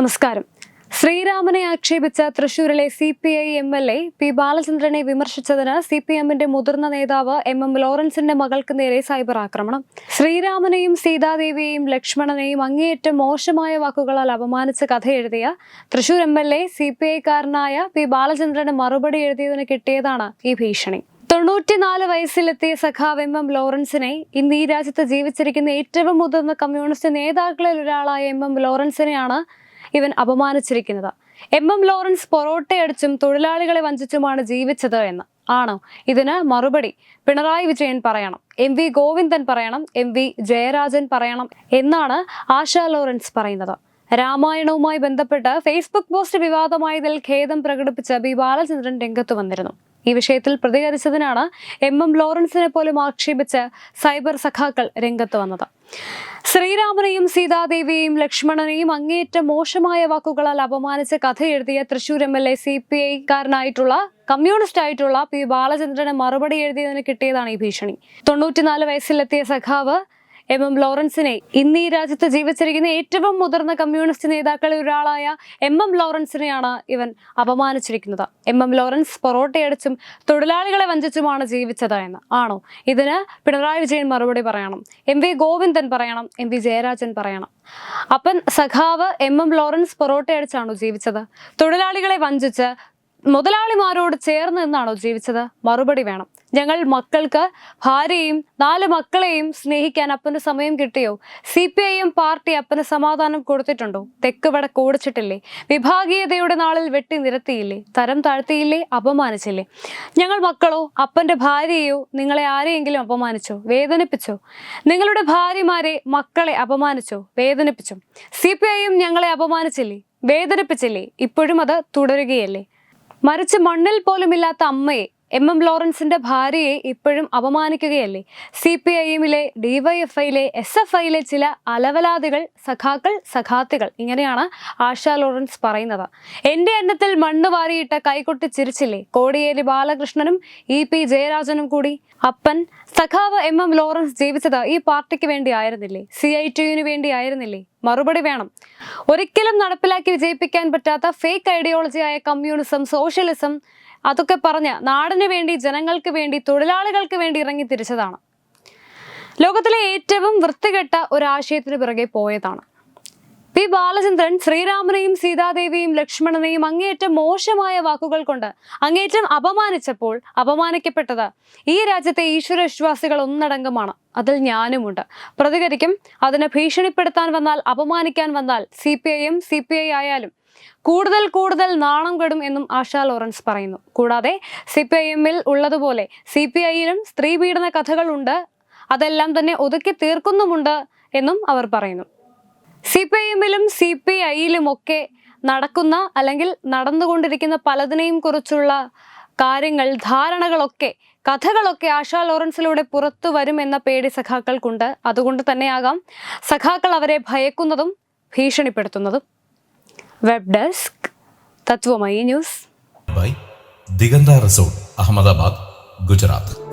നമസ്കാരം. ശ്രീരാമനെ ആക്ഷേപിച്ച തൃശൂരിലെ C P I M L A P ബാലചന്ദ്രനെ വിമർശിച്ചതിന് സി പി എമ്മിന്റെ മുതിർന്ന നേതാവ് എം എം ലോറൻസിന്റെ മകൾക്ക് നേരെ സൈബർ ആക്രമണം. ശ്രീരാമനെയും സീതാദേവിയെയും ലക്ഷ്മണനെയും അങ്ങേയറ്റം മോശമായ വാക്കുകളാൽ അപമാനിച്ച എഴുതിയ Thrissur M L A C P ഐക്കാരനായ P ബാലചന്ദ്രന് മറുപടി എഴുതിയതിന് കിട്ടിയതാണ് ഈ ഭീഷണി. തൊണ്ണൂറ്റിനാല് വയസ്സിലെത്തിയ സഖാവ് എം എം ലോറൻസിനെ ഇന്ന് ഈ രാജ്യത്ത് ജീവിച്ചിരിക്കുന്ന ഏറ്റവും മുതിർന്ന കമ്മ്യൂണിസ്റ്റ് നേതാക്കളിൽ ഒരാളായ എം എം ലോറൻസിനെയാണ് ഇവൻ അപമാനിച്ചിരിക്കുന്നത്. എം എം ലോറൻസ് പൊറോട്ടയടിച്ചും തൊഴിലാളികളെ വഞ്ചിച്ചുമാണ് ജീവിച്ചത് എന്ന്. ആണോ? ഇതിന് മറുപടി പിണറായി വിജയൻ പറയണം. എം വി ഗോവിന്ദൻ പറയണം. എം വി ജയരാജൻ പറയണം എന്നാണ് ആശാ ലോറൻസ് പറയുന്നത്. രാമായണവുമായി ബന്ധപ്പെട്ട് ഫേസ്ബുക്ക് പോസ്റ്റ് വിവാദമായതിൽ ഖേദം പ്രകടിപ്പിച്ച ബി ബാലചന്ദ്രൻ രംഗത്ത് വന്നിരുന്നു. ഈ വിഷയത്തിൽ പ്രതികരിച്ചതിനാണ് എം എം ലോറൻസിനെ പോലും ആക്ഷേപിച്ച് സൈബർ സഖാക്കൾ രംഗത്ത് വന്നത്. ശ്രീരാമനെയും സീതാദേവിയെയും ലക്ഷ്മണനെയും അങ്ങേയറ്റം മോശമായ വാക്കുകളാൽ അപമാനിച്ച് കഥ എഴുതിയ Thrissur M L A C P ഐക്കാരനായിട്ടുള്ള communist ആയിട്ടുള്ള പി ബാലചന്ദ്രന് മറുപടി എഴുതിയതിന് കിട്ടിയതാണ് ഈ ഭീഷണി. തൊണ്ണൂറ്റിനാല് വയസ്സിലെത്തിയ സഖാവ് എം എം ലോറൻസിനെ ഇന്ന് ഈ രാജ്യത്ത് ജീവിച്ചിരിക്കുന്ന ഏറ്റവും മുതിർന്ന കമ്മ്യൂണിസ്റ്റ് നേതാക്കളിൽ ഒരാളായ എം എം ലോറൻസിനെയാണ് ഇവൻ അപമാനിച്ചിരിക്കുന്നത്. എം എം ലോറൻസ് പൊറോട്ടയടിച്ചും തൊഴിലാളികളെ വഞ്ചിച്ചുമാണ് ജീവിച്ചത് എന്ന്. ആണോ? ഇതിന് പിണറായി വിജയൻ മറുപടി പറയണം. എം വി ഗോവിന്ദൻ പറയണം. എം വി ജയരാജൻ പറയണം. അപ്പൻ സഖാവ് എം എം ലോറൻസ് പൊറോട്ടയടിച്ചാണോ ജീവിച്ചത്? തൊഴിലാളികളെ വഞ്ചിച്ച് മുതലാളിമാരോട് ചേർന്ന് നിന്നാണോ ജീവിച്ചത്? മറുപടി വേണം. ഞങ്ങൾ മക്കൾക്ക് ഭാര്യയും നാല് മക്കളെയും സ്നേഹിക്കാൻ അപ്പന് സമയം കിട്ടിയോ? C P I M party അപ്പന് സമാധാനം കൊടുത്തിട്ടുണ്ടോ? തെക്ക് വടക്ക് ഓടിച്ചിട്ടില്ലേ വിഭാഗീയതയുടെ നാളിൽ വെട്ടി നിരത്തിയില്ലേ? തരം താഴ്ത്തിയില്ലേ? അപമാനിച്ചില്ലേ? ഞങ്ങൾ മക്കളോ അപ്പന്റെ ഭാര്യയോ നിങ്ങളെ ആരെയെങ്കിലും അപമാനിച്ചോ? വേദനിപ്പിച്ചോ? നിങ്ങളുടെ ഭാര്യമാരെ മക്കളെ അപമാനിച്ചോ? വേദനിപ്പിച്ചോ? സി പി ഐ എം ഞങ്ങളെ അപമാനിച്ചില്ലേ? വേദനിപ്പിച്ചില്ലേ? ഇപ്പോഴും അത് തുടരുകയല്ലേ? മറിച്ച് മണ്ണിൽ പോലുമില്ലാത്ത അമ്മയെ എം എം ലോറൻസിന്റെ ഭാര്യയെ ഇപ്പോഴും അപമാനിക്കുകയല്ലേ? സി പി ഐ എമ്മിലെ ഡിവൈഎഫ്ഐയിലെ എസ് എഫ് ഐയിലെ ചില അലവലാദികൾ സഖാക്കൾ സഖാത്തികൾ. ഇങ്ങനെയാണ് ആശ ലോറൻസ് പറയുന്നത്. എന്റെ എണ്ണത്തിൽ മണ്ണ് വാരിയിട്ട കൈകൊട്ടി ചിരിച്ചില്ലേ? കോടിയേരി ബാലകൃഷ്ണനും ഇ പി ജയരാജനും കൂടി. അപ്പൻ സഖാവ് എം എം ലോറൻസ് ജീവിച്ചത് ഈ പാർട്ടിക്ക് വേണ്ടി ആയിരുന്നില്ലേ? സി ഐ ടിയുവിന് വേണ്ടി ആയിരുന്നില്ലേ? മറുപടി വേണം. ഒരിക്കലും നടപ്പിലാക്കി വിജയിപ്പിക്കാൻ പറ്റാത്ത ഫേക്ക് ഐഡിയോളജിയായ കമ്മ്യൂണിസം സോഷ്യലിസം അതൊക്കെ പറഞ്ഞ് നാടിനു വേണ്ടി ജനങ്ങൾക്ക് വേണ്ടി തൊഴിലാളികൾക്ക് വേണ്ടി ഇറങ്ങി തിരിച്ചതാണ്. ലോകത്തിലെ ഏറ്റവും വൃത്തികെട്ട ഒരാശയത്തിന് പിറകെ പോയതാണ്. പി ബാലചന്ദ്രൻ ശ്രീരാമനെയും സീതാദേവിയും ലക്ഷ്മണനെയും അങ്ങേയറ്റം മോശമായ വാക്കുകൾ കൊണ്ട് അങ്ങേയറ്റം അപമാനിച്ചപ്പോൾ അപമാനിക്കപ്പെട്ടത് ഈ രാജ്യത്തെ ഈശ്വര വിശ്വാസികൾ ഒന്നടങ്കമാണ്. അതിൽ ഞാനുമുണ്ട്. പ്രതികരിക്കും അതിനെ ഭീഷണിപ്പെടുത്താൻ വന്നാൽ അപമാനിക്കാൻ വന്നാൽ C P I M C P I ആയാലും കൂടുതൽ കൂടുതൽ നാണം കെടും എന്നും ആശാ ലോറൻസ് പറയുന്നു. കൂടാതെ സി പി ഐ എമ്മിൽ ഉള്ളതുപോലെ സി പി ഐയിലും സ്ത്രീ പീഡന കഥകളുണ്ട്. അതെല്ലാം തന്നെ ഒതുക്കി തീർക്കുന്നുമുണ്ട് എന്നും അവർ പറയുന്നു. സി പി ഐ എമ്മിലും സി പി ഐയിലും ഒക്കെ നടക്കുന്ന അല്ലെങ്കിൽ നടന്നുകൊണ്ടിരിക്കുന്ന പലതിനെയും കുറിച്ചുള്ള കാര്യങ്ങൾ ധാരണകളൊക്കെ കഥകളൊക്കെ ആശാ ലോറൻസിലൂടെ പുറത്തു വരും എന്ന പേടി സഖാക്കൾക്കുണ്ട്. അതുകൊണ്ട് തന്നെയാകാം സഖാക്കൾ അവരെ ഭയക്കുന്നതും ഭീഷണിപ്പെടുത്തുന്നതും. Web desk Tatwamayi news. Diganta resort Ahmedabad Gujarat.